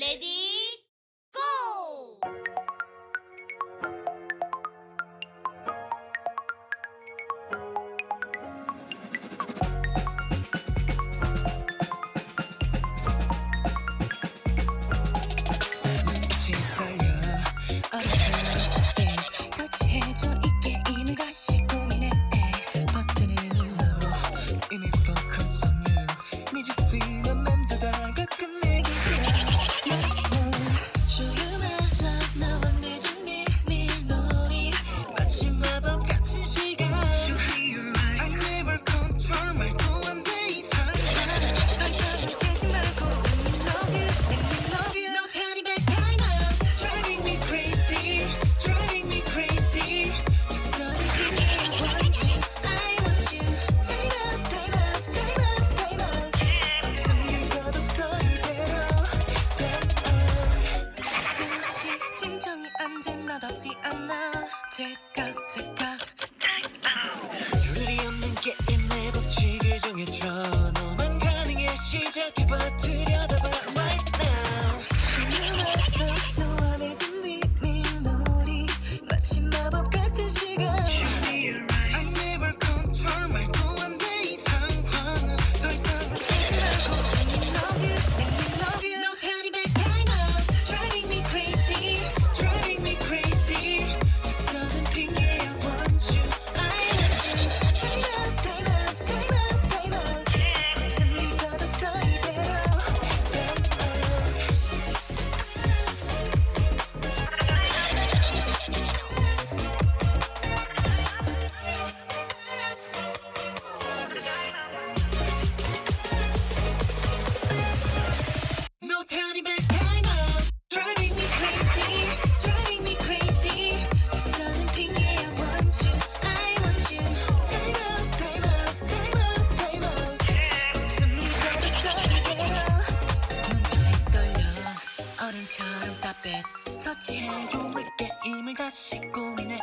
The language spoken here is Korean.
Ready? 기억이 안아, 제깍 제깍 룰이 없는 게임의 법칙을 정해줘. 너만 가능해. 시작해 빠뜨려다 봐. Right now. 신나다 너와 맺은 비밀놀이 마치 마법 같은 시간. Show me a r i g 백 터치해줘. 왜 게임을 다시 고민해?